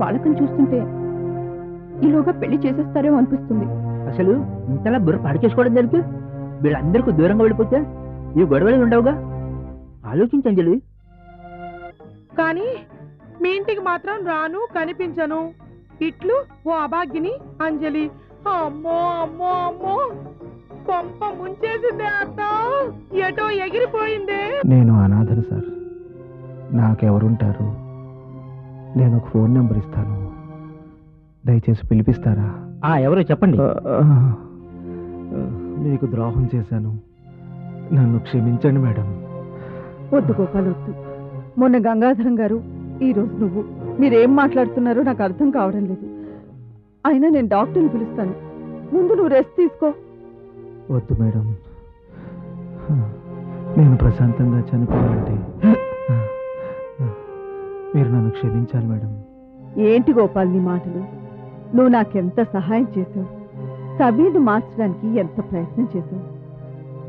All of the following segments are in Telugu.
బాలకం చూస్తుంటే ఈలోగా పెళ్ళి చేసేస్తారేమో అనిపిస్తుంది. అసలు ఇంతలా బుర్ర పాడు చేసుకోవడం జరుగుతూ వీళ్ళందరికీ దూరంగా వెళ్ళిపోతే ఈ గొడవలు ఉండవుగా? ఆలోచించు అంజలి. కానీ మీ ఇంటికి మాత్రం రాను కనిపించను. ఇట్లు ఓ అభాగ్యని అంజలి. అమ్మో అమ్మో అమ్మో. కొంప ముంచేసిందే అత్త. ఎటో ఎగిరిపోయిందే. నేను అనాథను సార్. నాకెవరుంటారు? నేను ఒక ఫోన్ నెంబర్ ఇస్తాను. దయచేసి పిలిపిస్తారా? ఆ ఎవరో చెప్పండి. మీకు ద్రోహం చేశాను. నన్ను క్షమించండి మేడం. వద్దు గోపాల్ వద్దు. మొన్న గంగాధరం గారు ఈ రోజు నువ్వు మీరేం మాట్లాడుతున్నారో నాకు అర్థం కావడం లేదు. అయినా నేను డాక్టర్ని పిలుస్తాను. ముందు నువ్వు రెస్ట్ తీసుకో. వద్దు మేడం. నేను ప్రశాంతంగా చనిపోవాలంటే మీరు నన్ను క్షమించాలి మేడం. ఏంటి గోపాల్ నీ మాటలు? నువ్వు నాకెంత సహాయం చేశావు? సమీర్ని మార్చడానికి ఎంత ప్రయత్నం చేశావు?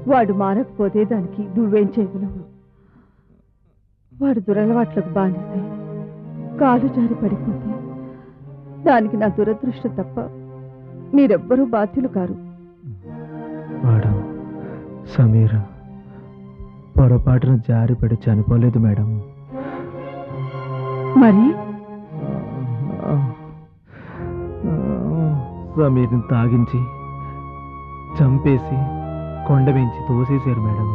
వాడు మారకపోతే దానికి నువ్వేం చేయగలవు? వాడు దురలవాట్లకు బానిసై. కాలు జారి పడిపోతే దానికి నా దురదృష్టం తప్ప మీరెవ్వరూ బాధ్యులు కారు. వాడు సమీర పొరపాటున జారి పడి చనిపోలేదు మేడం. మరి? సమీర్ని తాగించి చంపేసి కొండ పెంచి తోసేశారు మేడం.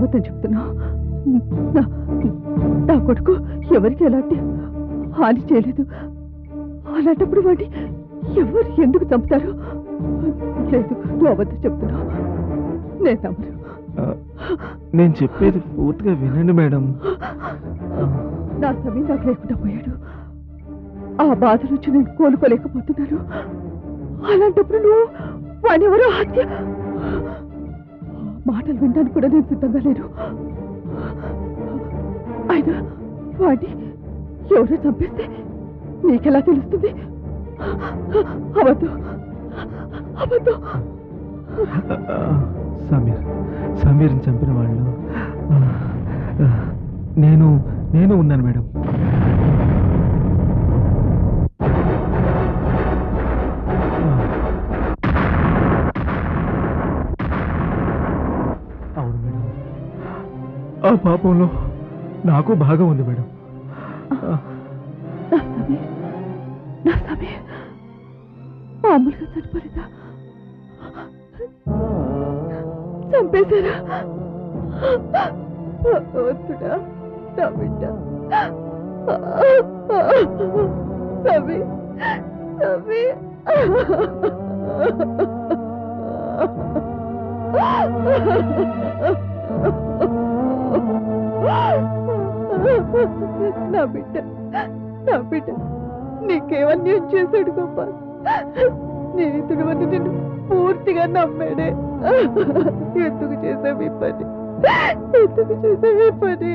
అబద్ధం చెప్తున్నావు నా కొడుకు ఎవరికి ఎలాంటి హాని చేయలేదు. అలాంటప్పుడు వాడిని ఎవరు ఎందుకు చంపుతారు లేదు నువ్వు అబద్ధం చెప్తున్నావు నేను నమ్మను. నేను చెప్పేది పూర్తిగా వినండి మేడం. నా సమయం నాకు లేకుండా పోయాడు. ఆ బాధ నుంచి నేను కోలుకోలేకపోతున్నాను. అలాంటప్పుడు నువ్వు వాడెవరో హత్య మాటలు వినడానికి కూడా నేను సిద్ధంగా లేను. ఆయన వాడిని ఎవరో చంపేస్తే నీకెలా తెలుస్తుంది? అవద్దు అవద్దు సమీర్ సమీర్ని చంపిన వాళ్ళు నేను నేను ఉన్నాను మేడం. ఆ పాపంలో నాకు భాగం ఉంది మేడం. మామూలుగా చనిపోలేదా చంపేశారా? భగవంతుడా నా బిడ్డ. సమీర్ సమీర్ నా బిడ్డ నా బిడ్డ నీకేమన్యం చేశాడు గోపాల్ స్నేహితుడు అని నిన్ను పూర్తిగా నమ్మాడే. ఎందుకు చేసావు ఈ పని? ఎందుకు చేసావు ఈ పని?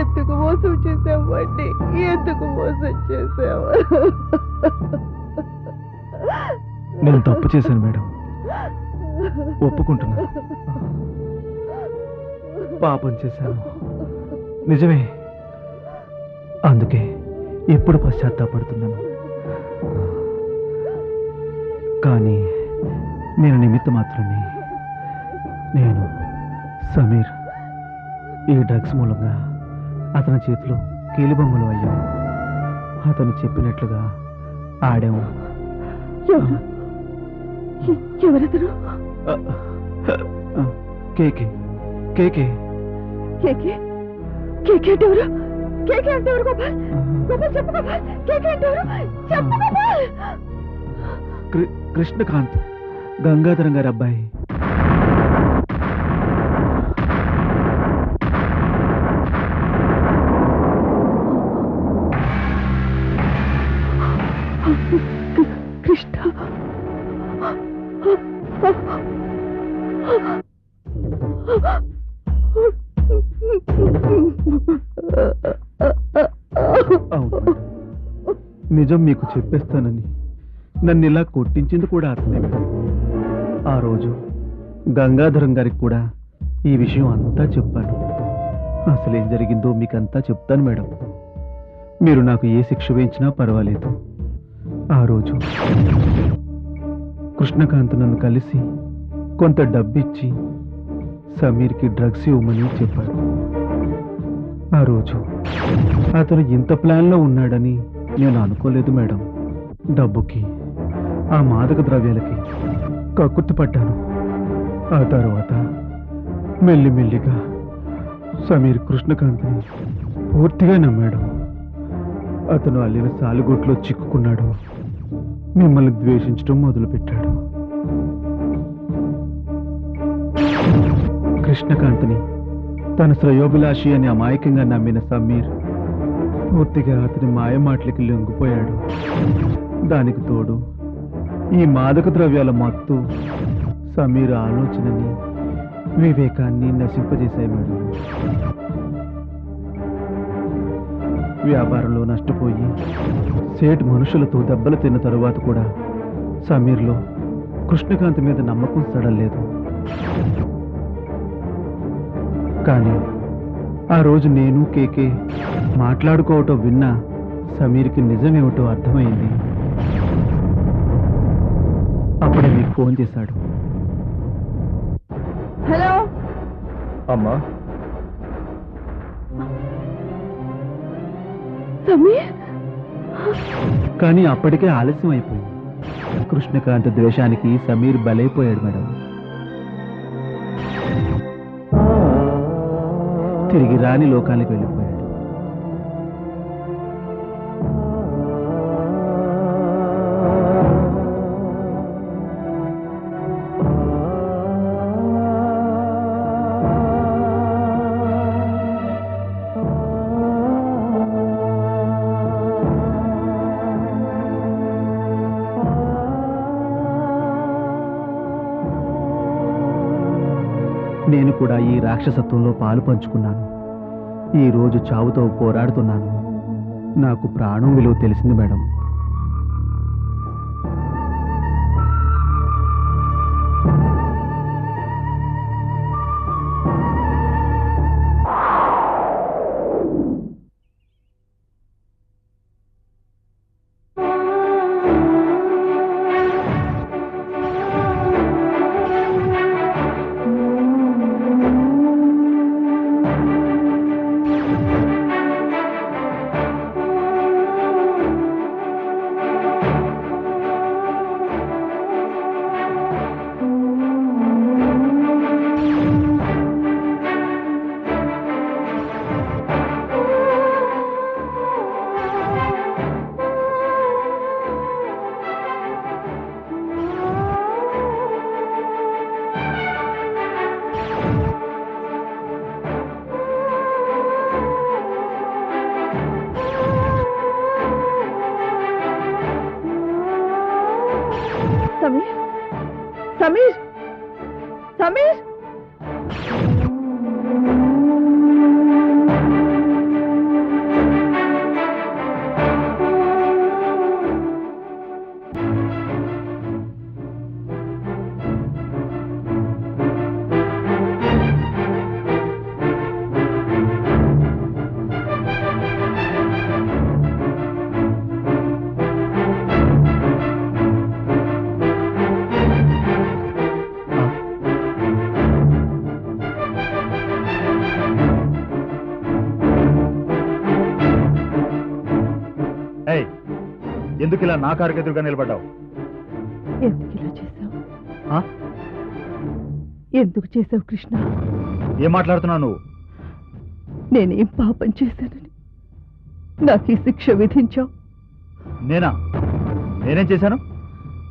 ఎందుకు మోసం చేసావు అండి ఎందుకు మోసం చేసావు నేను తప్పు చేశాను మేడం. ఒప్పుకుంటున్నా పాపం చేశాను. నిజమే. అందుకే ఇప్పుడు పశ్చాత్తాపడుతున్నాను. కానీ నేను నిమిత్త మాత్రమే. నేను సమీర్. ఈ డ్రగ్స్ మూలంగా అతని చేతిలో కీలుబొమ్మలు అయ్యాం అతను చెప్పినట్లుగా ఆడాము. ఎవరతను? కేకే. కేకే. కేకే కేకే అంటే ఎవరు కేకే అంటే ఎవరు గోపాల్ గోపాల్ చెప్పు గోపాల్ కేకే అంటే ఎవరు చెప్పు గోపాల్ కృ- కృష్ణకాంత్ గంగాధరం గారి అబ్బాయి కృష్ణ నిజం మీకు చెప్పేస్తానని. నన్ను ఇలా కొట్టించింది కూడా అతనే. ఆ రోజు గంగాధరం గారికి కూడా ఈ విషయం అంతా చెప్పాను అసలు ఏం జరిగిందో మీకంతా చెప్తాను మేడం. మీరు నాకు ఏ శిక్ష వేయించినా పర్వాలేదు. ఆ రోజు కృష్ణకాంత్ నన్ను కలిసి కొంత డబ్బిచ్చి సమీర్కి డ్రగ్స్ ఇవ్వమని చెప్పాడు. ఆ రోజు అతను ఇంత ప్లాన్లో ఉన్నాడని నేను అనుకోలేదు మేడం. డబ్బుకి ఆ మాదక ద్రవ్యాలకి కక్కుర్తి పడ్డాను. ఆ తర్వాత మెల్లిమెల్లిగా సమీర్ కృష్ణకాంత్ని పూర్తిగా నమ్మాడు. అతను అల్లిన సాలుగొట్లో చిక్కుకున్నాడు. మిమ్మల్ని ద్వేషించడం మొదలుపెట్టాడు. కృష్ణకాంత్ని తన శ్రేయోభిలాషి అని అమాయకంగా నమ్మిన సమీర్ పూర్తిగా అతని మాయ మాటలకి లొంగిపోయాడు. దానికి తోడు ఈ మాదక ద్రవ్యాల మత్తు సమీర్ ఆలోచనని వివేకాన్ని నశింపజేశాయి మేడం. వ్యాపారంలో నష్టపోయి సేట్ మనుషులతో దెబ్బలు తిన్న తరువాత కూడా సమీర్లో కృష్ణకాంత్ మీద నమ్మకం సడలేదు కానీ ఆ రోజు నేను కేకే మాట్లాడుకోవటం విన్నా సమీర్కి నిజమేమిటో అర్థమైంది. అప్పుడే మీకు ఫోన్ చేశాడు. హలో? అమ్మా. సమీర్? కానీ అప్పటికే ఆలస్యం అయిపోయింది. కృష్ణకాంత్ ద్వేషానికి సమీర్ బలైపోయాడు మేడం. తిరిగి రాని లోకానికి వెళ్ళిపోయాడు. నేను కూడా ఈ రాక్షసత్వంలో పాలు పంచుకున్నాను. ఈరోజు చావుతో పోరాడుతున్నాను. నాకు ప్రాణం విలువ తెలిసింది మేడం. సమీర్ సమీర్ ఎందుకు ఇలా నా కారుకు ఎదురుగా నిలబడ్డావు. ఎందుకు ఆ? చేసావు కృష్ణ? ఏం మాట్లాడుతున్నావు నువ్వు? నేనేం పాపం చేశానని. నాకు ఈ శిక్ష విధించావు. నేనా? నేనేం చేశాను?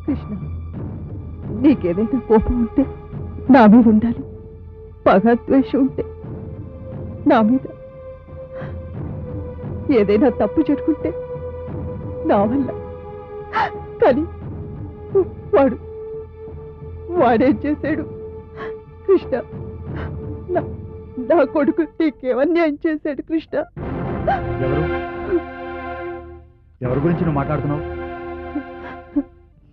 కృష్ణ నీకేదైనా కోపం ఉంటే నా మీద ఉండాలి. పగ ద్వేషం ఉంటే నా మీద. ఏదైనా తప్పు జరుగుంటే నా వల్ల కానీ వాడు వాడేం చేశాడు? కృష్ణ నా కొడుకు నీకేమన్యాయం చేశాడు కృష్ణ? ఎవరు? ఎవరి గురించి నువ్వు మాట్లాడుతున్నావు?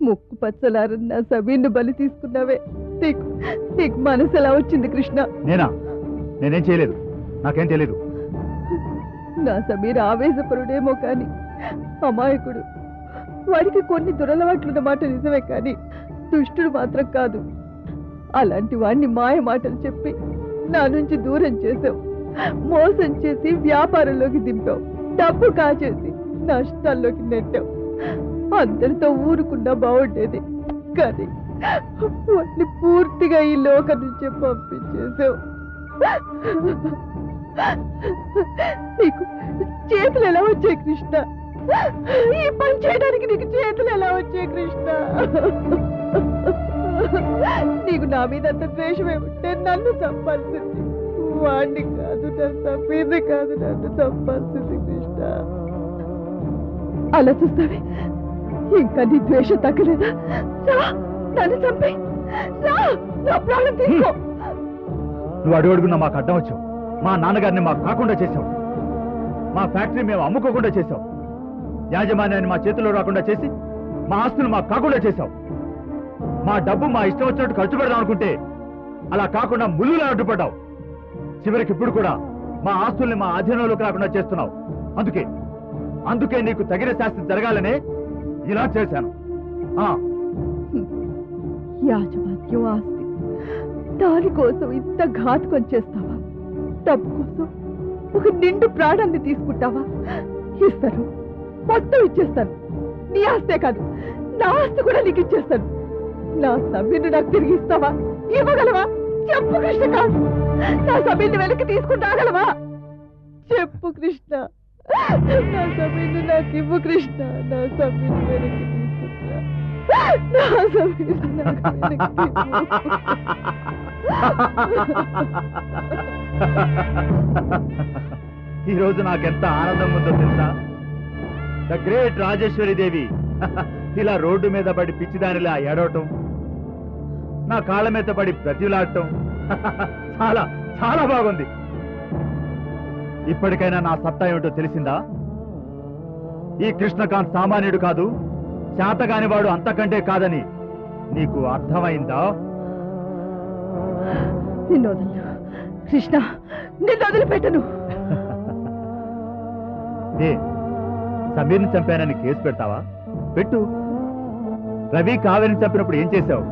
ముక్కు పచ్చలారన్న సబీర్ను బలి తీసుకున్నావే. నీకు నీకు మనసు ఎలా వచ్చింది కృష్ణ? నేనా? నేనేం చేయలేదు. నాకేం తెలియదు నా సమీర్ ఆవేశపరుడేమో కాని అమాయకుడు. వాడికి కొన్ని దురలవాట్లున్న మాట నిజమే కానీ దుష్టుడు మాత్రం కాదు. అలాంటి వాడిని మాయ మాటలు చెప్పి నా నుంచి దూరం చేసావు మోసం చేసి వ్యాపారంలోకి దింపావు. డబ్బు కాచేసి నష్టాల్లోకి నెట్టావు. అందరితో ఊరుకున్నా బాగుండేది కానీ వాడిని పూర్తిగా ఈ లోకం నుంచే పంపించేసావు నీకు చేతులు ఎలా వచ్చాయి కృష్ణ? ఈ పని చేయడానికి నీకు చేతులు ఎలా వచ్చాయి కృష్ణ? నీకు నా మీద అంత ద్వేషమే ఉంటే నన్ను చంపాల్సింది. వాడిని కాదు నా కాదు నన్ను చంపాల్సింది కృష్ణ. అలా చూస్తావే? ఇంకా నీ ద్వేషం తగ్గలేదా? నన్ను చంపే నా ప్రాణం తీసుకో. నువ్వు అడుగు అడుగున మాకు అడ్డం వచ్చావు. మా నాన్నగారిని మాకు కాకుండా చేసావు మా ఫ్యాక్టరీ మేము అమ్ముకోకుండా చేసావు యాజమాన్యాన్ని మా చేతిలో రాకుండా చేసి మా ఆస్తులు మా కాకుండా చేసావు మా డబ్బు మా ఇష్టం వచ్చినట్టు ఖర్చు పెడదాం అనుకుంటే అలా కాకుండా ముళ్ళులా అడ్డుపడ్డావు. చివరికి ఇప్పుడు కూడా మా ఆస్తుల్ని మా అధీనంలోకి రాకుండా చేస్తున్నావు. అందుకే అందుకే నీకు తగిన శాస్త్రం జరగాలనే ఇలా చేశాను. యాజమాన్యం ఆస్తి. దానికోసం ఇంత ఘాతుకం చేస్తావా? డబ్బు కోసం ఒక నిండు ప్రాణాన్ని తీసుకుంటావా? ఇస్తారు మొత్తం ఇచ్చేస్తాను. నీ ఆస్తే కాదు నా ఆస్తి కూడా నీకు ఇచ్చేస్తాను. నా సమీర్ని నాకు తిరిగి ఇస్తావా? ఇవ్వగలవా? చెప్పు కృష్ణ కాదు నా సభ్యుని వెనక్కి తీసుకుని రాగలవా చెప్పు కృష్ణ. నా సమీర్ని నాకు ఇవ్వు కృష్ణ. నా సభ్యుని వెనక్కి తీసుకుంటా. నా నాకు వెనక్కి ఈ రోజు నాకెంత ఆనందం ఉందో తెలుసా? ద గ్రేట్ రాజేశ్వరి దేవి. ఇలా రోడ్డు మీద పడి పిచ్చిదానిలా ఏడవటం నా కాళ్ళ మీద పడి ప్రతిలాడటం చాలా చాలా బాగుంది. ఇప్పటికైనా నా సత్తా ఏమిటో తెలిసిందా? ఈ కృష్ణకాంత్ సామాన్యుడు కాదు చేతగాని వాడు అంతకంటే కాదని నీకు అర్థమైందా? నిన్ను కృష్ణ నిన్ను వదిలిపెట్టను. ఏ సమీర్ని చంపానని కేసు పెడతావా? పెట్టు. రవి కావేరిని చంపినప్పుడు ఏం చేశావు?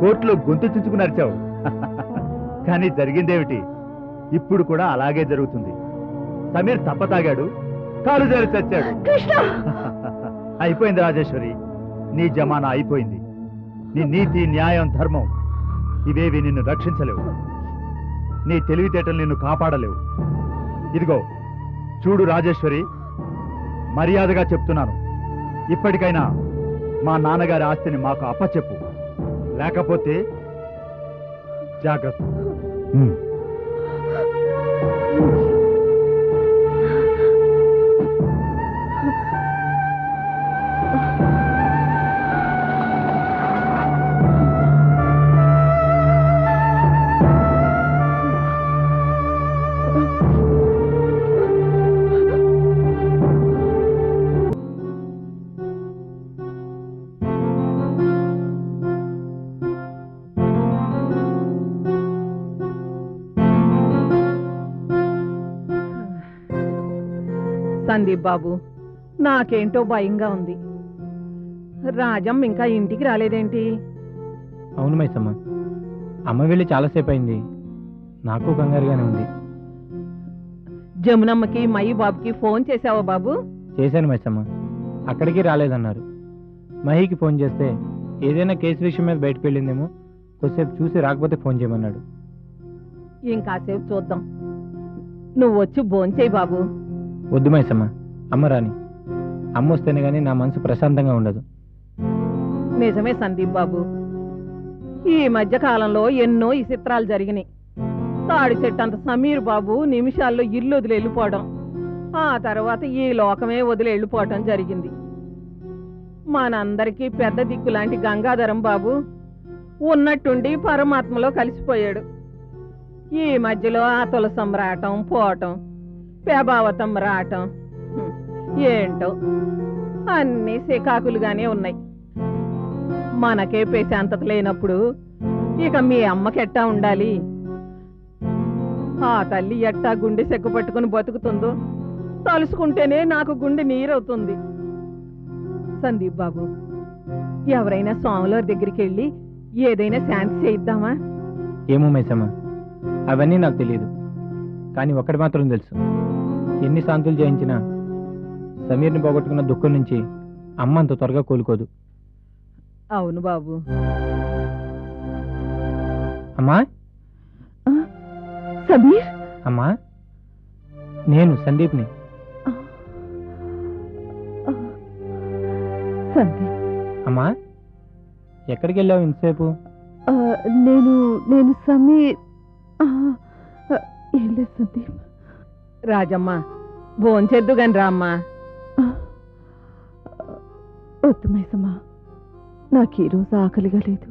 కోర్టులో గొంతు చించుకుని అరిచావు కానీ జరిగిందేమిటి? ఇప్పుడు కూడా అలాగే జరుగుతుంది. సమీర్ తప్పతాగాడు కాలు జారి చచ్చాడు. అయిపోయింది రాజేశ్వరి. నీ జమానా అయిపోయింది. నీ నీతి న్యాయం ధర్మం ఇవేవి నిన్ను రక్షించలేవు. నీ తెలివితేటలు నిన్ను కాపాడలేవు. ఇదిగో చూడు రాజేశ్వరి మర్యాదగా చెప్తున్నాను. ఇప్పటికైనా మా నాన్నగారి ఆస్తిని మాకు అప్పచెప్పు. లేకపోతే జాగ్రత్త. సందీప్ బాబు. నాకేంటో భయంగా ఉంది. రాజం ఇంకా ఇంటికి రాలేదేంటి? అవును మైసమ్మ. అమ్మ వెళ్ళి చాలాసేపు అయింది నాకు కంగారుగానే ఉంది. జమునమ్మకి మయి బాబుకి ఫోన్ చేసావా బాబు? చేశాను మైసమ్మ. అక్కడికి రాలేదన్నారు. మహికి ఫోన్ చేస్తే ఏదైనా కేసు విషయం మీద బయటకు వెళ్ళిందేమో కొద్దిసేపు చూసి రాకపోతే ఫోన్ చేయమన్నాడు. ఇంకాసేపు చూద్దాం. నువ్వు వచ్చి భోంచేయి బాబు. వద్దు మైసమ్మ. అమ్మ రాని. అమ్మ వస్తేనే కానీ నా మనసు ప్రశాంతంగా ఉండదు. నిజమే సందీప్ బాబు. ఈ మధ్య కాలంలో ఎన్నో ఈ చిత్రాలు జరిగినాయి. తాడి చెట్టు అంత సమీర్ బాబు నిమిషాల్లో ఇల్లు వదిలి వెళ్ళిపోవడం. ఆ తర్వాత ఈ లోకమే వదిలి వెళ్ళిపోవటం జరిగింది. మనందరికీ పెద్ద దిక్కు లాంటి గంగాధరం బాబు ఉన్నట్టుండి పరమాత్మలో కలిసిపోయాడు. ఈ మధ్యలో ఆ తులసం రావటం పోవటం పెభావతం రావటం ఏంటో? అన్నీ శకాకులుగానే ఉన్నాయి. మనకే ప్రశాంతత లేనప్పుడు ఇక మీ అమ్మకెట్టా ఉండాలి? ఆ తల్లి ఎట్టా గుండె సెక్కు పట్టుకుని బతుకుతుందో? తలుసుకుంటేనే నాకు గుండె నీరవుతుంది. సందీప్ బాబు ఎవరైనా స్వాములవారి దగ్గరికి వెళ్ళి ఏదైనా శాంతి చేయిద్దామా? ఏమో మేసమ్మా అవన్నీ నాకు తెలియదు కానీ ఒక్కటి మాత్రం తెలుసు. ఎన్ని శాంతులు చేయించినా సమీర్ని పోగొట్టుకున్న దుఃఖం నుంచి అమ్మ అంత త్వరగా కోలుకోదు. అవును బాబు. అమ్మా? సమీర్? అమ్మా? నేను సందీప్ని. సందీప్ అమ్మా? ఎక్కడికి వెళ్ళావు ఇంతసేపు? నేను నేను సమీర్. ఏం లేదు సందీప్. రాజమ్మ భోంచెద్దు గాని రామ్మా వద్దు మైసమ్మా నాకు ఈరోజు ఆకలిగా లేదు.